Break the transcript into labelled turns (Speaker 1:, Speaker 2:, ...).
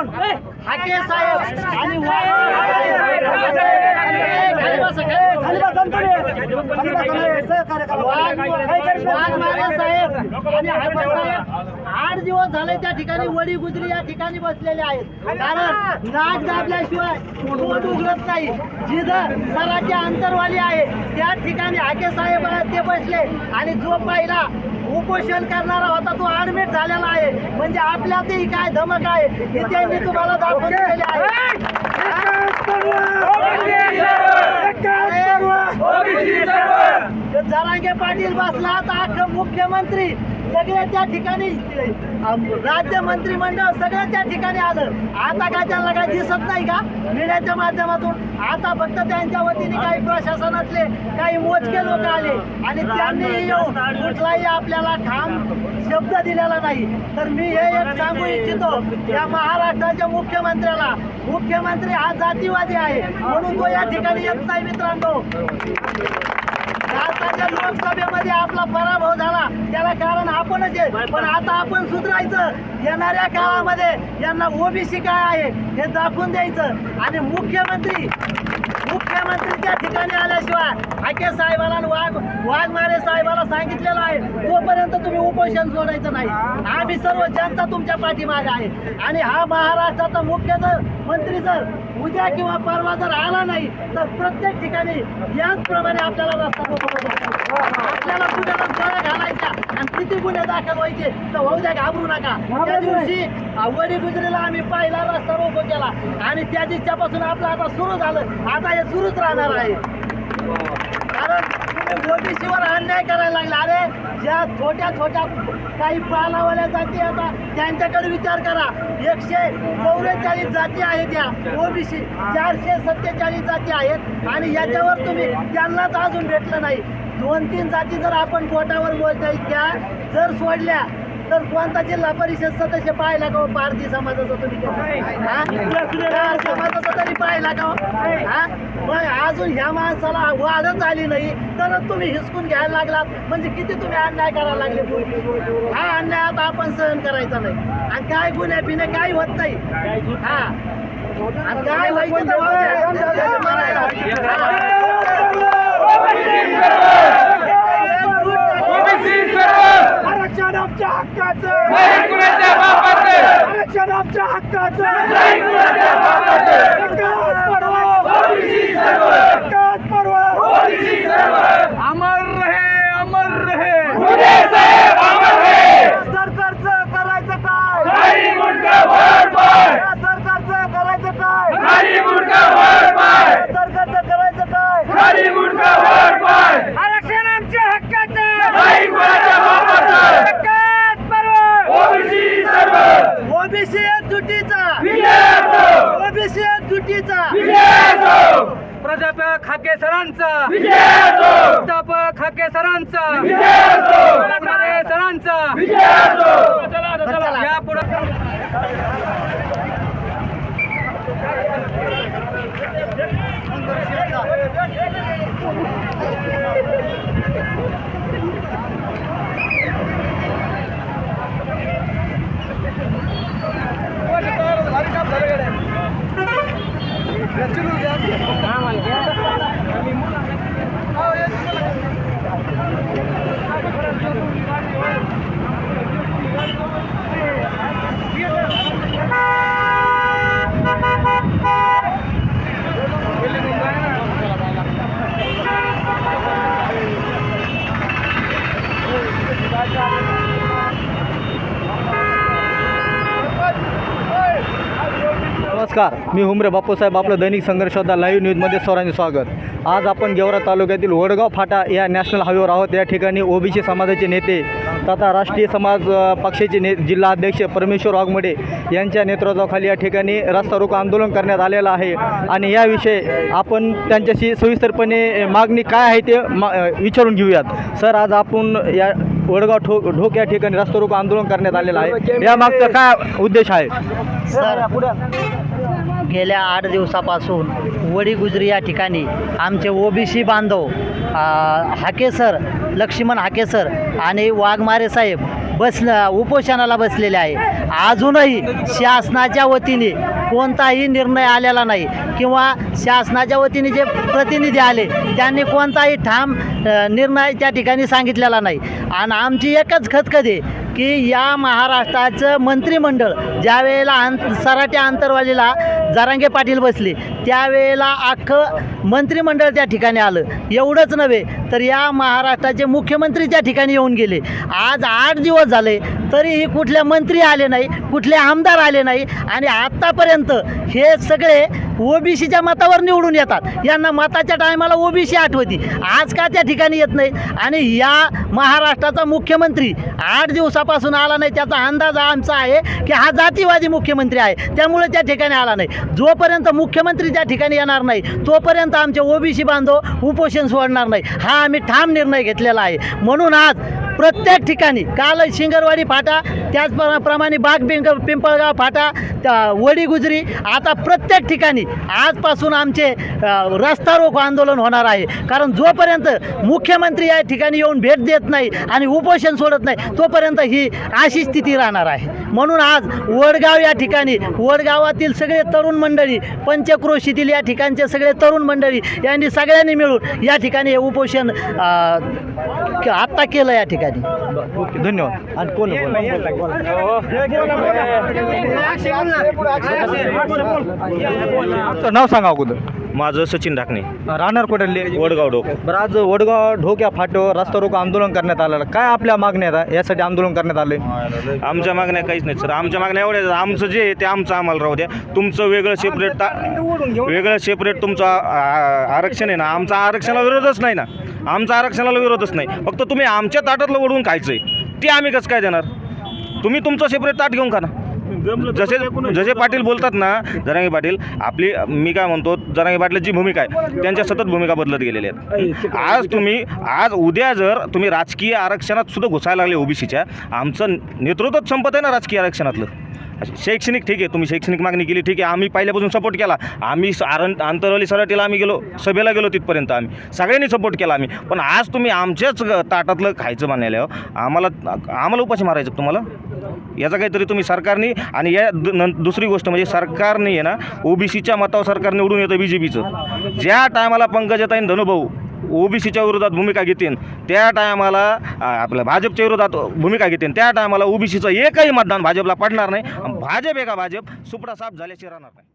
Speaker 1: म्हणून हाके साहेब आणि साहेब आणि आठ दिवस झाले त्या ठिकाणी वडी गुजरी या ठिकाणी बसलेले आहेत. कारण नाक दाबल्याशिवाय पोट उघडत नाही. जिथं सराची अंतरवाली आहे त्या ठिकाणी हाके साहेब आहेत ते बसले. आणि जो पहिला उपोषण करणारा होता तो ऍडमिट झालेला आहे. म्हणजे आपल्यातही काय धमक आहे हे त्यांनी तुम्हाला दाखवून दिलेले आहे. जरांगे पाटील बसला अख्खं मुख्यमंत्री. सगळे त्या ठिकाणी राज्य मंत्रिमंडळ सगळं त्या ठिकाणी आलं. आता काय त्यांना काय दिसत नाही का? मीडियाच्या माध्यमातून. आता फक्त त्यांच्या वतीने काही प्रशासनातले काही मोजके लोक आले. आणि त्यांनी येऊन कुठलाही आपल्याला ठाम शब्द दिलेला नाही. तर मी हे एक सांगू इच्छितो या महाराष्ट्राच्या मुख्यमंत्र्याला मुख्यमंत्री हा जातीवादी आहे. म्हणून तो या ठिकाणी येत नाही मित्रांनो. भारताच्या लोकसभेमध्ये आपला पराभव झाला. त्याला कारण आपणच आहे. पण आता आपण सुधारायचं. येणाऱ्या काळामध्ये यांना ओबीसी काय आहे हे दाखवून द्यायचं. आणि मुख्यमंत्री मुख्यमंत्री त्या ठिकाणी आल्याशिवाय हाके साहेबाला वाघ वाघमारे साहेबाला तुम्ही उपोषण सोडायचं नाही. आम्ही सर्व जनता तुमच्या पाठीमागे आहे. आणि हा महाराष्ट्राचा मुख्य जर मंत्री जर उद्या किंवा परवा जर आला नाही तर प्रत्येक ठिकाणी याचप्रमाणे आपल्याला रस्ता. आपल्याला गुन्ह्याला गोळ्या घालायच्या आणि किती गुन्हे दाखल व्हायचे तर होऊ द्या घाबरू नका. त्या दिवशी वडी गुजरीला आम्ही पहिला रस्ता रोको केला. आणि त्या दिवसापासून आपलं आता सुरू झालं. आता हे सुरूच राहणार आहे. कारण तुम्ही ओबीसीवर अन्याय करायला लागला. अरे ज्या छोट्या छोट्या काही पालावाल्या जाती आता त्यांच्याकडे विचार करा. एकशे चौवेचाळीस जाती आहेत या. ओबीसी चारशे सत्तेचाळीस जाती आहेत आणि याच्यावर तुम्ही त्यांनाच अजून भेटलं नाही. दोन तीन जाती जर आपण बोटावर बोलता त्या जर सोडल्या तर कोणता जिल्हा परिषद सदस्य पाहिला का हो? पारधी समाजाचा तुम्ही? हा? समाजाचा तरी पाहिला का हो? हा? मग अजून ह्या माणसाला वाढच आली नाही तर तुम्ही हिसकून घ्यायला लागलात. म्हणजे किती तुम्ही अन्याय करायला लागले हा अन्याय आता आपण सहन करायचा नाही. आणि काय गुन्हे पिणे काही होत नाही. हा. आणि काय व्हायचं तर व्हायचं. त्याचं मरायला. हा.
Speaker 2: आरक्षण आमच्या हक्काचं
Speaker 3: नाही कुणाच्या बापाचं
Speaker 2: आरक्षण आमच्या हक्काचं
Speaker 3: नाही कुणाच्या बापाचं
Speaker 2: एकाच पर्व
Speaker 3: ओबीसी सर्व
Speaker 2: एकाच पर्व
Speaker 3: ओबीसी सर्व
Speaker 2: अमर रहे अमर रहे
Speaker 3: पुणे साहेब अमर है
Speaker 2: सरकारचं करायचं काय
Speaker 3: खाली गुंडा वर पाय
Speaker 2: या सरकारचं करायचं काय
Speaker 3: खाली गुंडा वर पाय
Speaker 2: या सरकारचं करायचं काय
Speaker 3: खाली गुंडा वर पाय
Speaker 2: आरक्षण आमच्या हक्काचं
Speaker 3: नाही कुणाच्या बापाचं
Speaker 2: एकाच पर्व
Speaker 3: ओबीसी सर्व
Speaker 1: ओबीसी एकजुटीचा
Speaker 3: विजय असो
Speaker 1: ओबीसी एकजुटीचा
Speaker 3: विजय असो
Speaker 2: प्राध्यापक खाके सरांचा.
Speaker 3: विजय असो.
Speaker 2: प्राध्यापक खाके सरांचा.
Speaker 3: विजय असो.
Speaker 2: वाघमारे सरांचा.
Speaker 3: विजय असो.
Speaker 1: चला.
Speaker 2: या पुढे.
Speaker 4: नमस्कार मी हुमरे बापूसाहेब आपलं दैनिक संघर्षोद्धा लाईव्ह न्यूजमध्ये सर्वांचे स्वागत. आज आपण गेवरा तालुक्यातील वडगाव फाटा या नॅशनल हायवेवर आहोत. या ठिकाणी ओबीसी समाजाचे नेते तथा राष्ट्रीय समाज पक्षाचे ने जिल्हा अध्यक्ष परमेश्वर वाघमडे यांच्या नेतृत्वाखाली या ठिकाणी रस्ता रोको आंदोलन करण्यात आलेलं आहे. आणि याविषयी आपण त्यांच्याशी सविस्तरपणे मागणी काय आहे ते मा विचारून घेऊयात. सर आज आपण या वडगाव ठोक ढोक या ठिकाणी रस्ता रोको आंदोलन करण्यात आलेलं आहे. यामागचा काय उद्देश आहे?
Speaker 1: सर गेल्या आठ दिवसापासून वडी गुजरी या ठिकाणी आमचे ओबीसी बांधव आ, हाके सर लक्ष्मण हाके सर आणि वाघमारे साहेब बस उपोषणाला बसलेले आहे. अजूनही शासनाच्या वतीने कोणताही निर्णय आलेला नाही. किंवा शासनाच्या वतीने जे प्रतिनिधी आले त्यांनी कोणताही ठाम निर्णय त्या ठिकाणी सांगितलेला नाही. आणि आमची एकच खतखत आहे की या महाराष्ट्राचं मंत्रिमंडळ ज्या वेळेला आं सराट्या आंतरवालीला जारांगे पाटील बसले त्यावेळेला अख्खं मंत्रिमंडळ त्या ठिकाणी आलं. एवढंच नव्हे तर या महाराष्ट्राचे मुख्यमंत्री त्या ठिकाणी येऊन गेले. आज आठ दिवस झाले तरीही कुठल्या मंत्री आले नाही कुठले आमदार आले नाही आणि आत्तापर्यंत हे सगळे ओबीसीच्या मतावर निवडून येतात. यांना मताच्या टायमाला ओबीसी आठवती. आज का त्या ठिकाणी येत नाही? आणि या महाराष्ट्राचा मुख्यमंत्री आठ दिवसापासून आला नाही. त्याचा अंदाज आमचा आहे की हा जातीवादी मुख्यमंत्री आहे. त्यामुळे त्या ठिकाणी आला नाही. जोपर्यंत मुख्यमंत्री त्या ठिकाणी येणार नाही तोपर्यंत आमचे ओबीसी बांधव उपोषण सोडणार नाही. हा आम्ही ठाम निर्णय घेतलेला आहे. म्हणून आज प्रत्येक ठिकाणी काल शिंगरवाडी फाटा त्याचप्रमाणे बाग पिंक पिंपळगाव फाटा त्या वडी गुजरी आता प्रत्येक ठिकाणी आजपासून आमचे रस्ता रोको आंदोलन होणार आहे. कारण जोपर्यंत मुख्यमंत्री या ठिकाणी येऊन भेट देत नाही आणि उपोषण सोडत नाही तोपर्यंत ही अशी स्थिती राहणार आहे. म्हणून आज वडगाव या ठिकाणी वडगावातील सगळे तरुण मंडळी पंचक्रोशीतील या ठिकाणचे सगळे तरुण मंडळी यांनी सगळ्यांनी मिळून या ठिकाणी हे उपोषण क- आत्ता केलं या ठिकाणी?
Speaker 4: ओके धन्यवाद. आणि कोण तुमचं नाव सांगा अगोदर.
Speaker 5: माझं सचिन ढाकणे.
Speaker 4: राहणार कुठले?
Speaker 5: वडगाव डोक.
Speaker 4: बरं आज वडगाव ढोक्या फाट्यावर रस्ता रोको आंदोलन करण्यात आलेलं. काय आपल्या मागण्या आहेत? यासाठी आंदोलन करण्यात आले.
Speaker 5: आमच्या मागण्या काहीच नाहीत सर. आमच्या मागण्या एवढ्या आहेत. आमचं जे आहे ते आमचं आम्हाला राहू द्या. तुमचं वेगळं सेपरेट वेगळं सेपरेट तुमचं आ- आ- आरक्षण आहे ना. आमचा आरक्षणाला विरोधच नाही ना. आमचा आरक्षणाला विरोधच नाही. फक्त तुम्ही आमच्या ताटातलं वडवून खायचं आहे ते आम्ही कसं काय देणार? तुम्ही तुमचं सेपरेट ताट घेऊन खा ना. जसे जसे पाटील बोलतात ना जरांगे पाटील आपली मी काय म्हणतो जरांगे पाटलाची भूमिका आहे. त्यांच्या सतत भूमिका बदलत गेलेल्या आहेत. आज तुम्ही आज उद्या जर तुम्ही राजकीय आरक्षणात सुद्धा घुसायला लागले ओबीसीच्या आमचं नेतृत्वच संपत आहे ना राजकीय आरक्षणातलं. शैक्षणिक ठीक आहे तुम्ही शैक्षणिक मागणी केली ठीक आहे. आम्ही पहिल्यापासून सपोर्ट केला. आम्ही स- आरण आंतरवली सराटीला आम्ही गेलो सभेला गेलो तिथपर्यंत आम्ही. सगळ्यांनी सपोर्ट केला आम्ही. पण आज तुम्ही आमच्याच ग- ताटातलं खायचं म्हणाले आम्हाला आम्हाला उपाशी मारायचं तुम्हाला? याचा काहीतरी तुम्ही सरकारने आणि या दुसरी गोष्ट म्हणजे सरकारने आहे ना ओबीसीच्या मतावर सरकार निवडून येतं बी जे पीचं ज्या टायमाला पंकजाताईन धनुभाऊ ओबीसीच्या विरोधात भूमिका घेतील त्या टायमाला आपल्या भाजपच्या विरोधात भूमिका घेतील त्या टायमाला ओबीसीचं एकही मतदान भाजपला पडणार नाही. आणि भाजप एका भाजप? सुपडा साफ झाल्याशिवाय राहणार नाही.